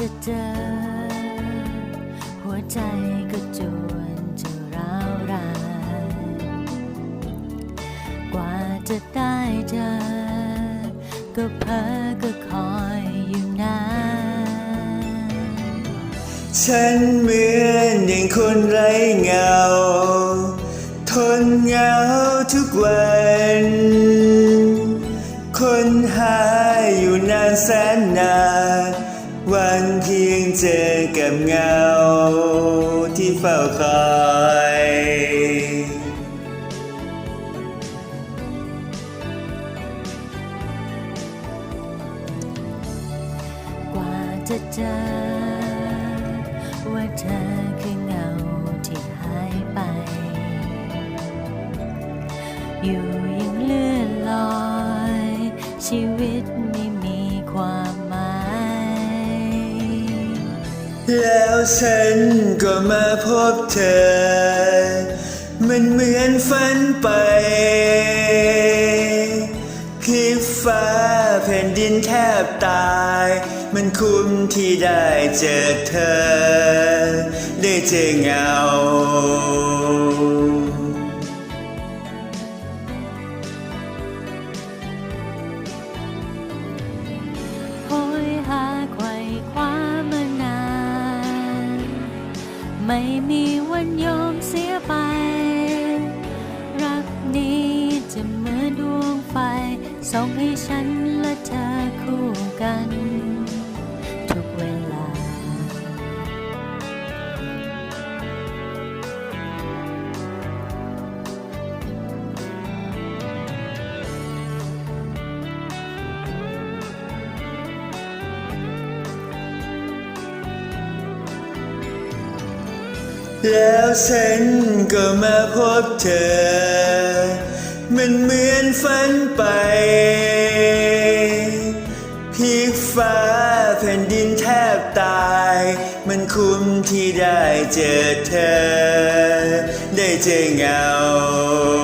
จะเจอ หัวใจก็จวนจะร้าวรานกว่าจะได้เจอ ก็เพ้อก็คอยอยู่นานฉันเหมือนอย่างคนไร้เงา ทนเหงาทุกวันคนหาอยู่นานแสนนาน วันเพียงเจอกับเงาที่เฝ้าคอยกว่าจะเจอว่าเธอคือเงาที่หายไป อยู่ยังเลื่อนลอย ชีวิตมี แล้วฉันก็มาพบเธอ มันเหมือนฝันไปพลิกฟ้าแผ่นดินแทบตาย มันคุ้มที่ได้เจอเธอ ได้เจอเงา ไม่มีวันยอมเสียไป รักนี้จะเหมือนดวงไฟส่องให้ฉันและเธอคู่กัน แล้วฉันก็มาพบเธอ มันเหมือนฝันไปพลิกฟ้าแผ่นดินแทบตาย มันคุ้มที่ได้เจอเธอ ได้เจอเงา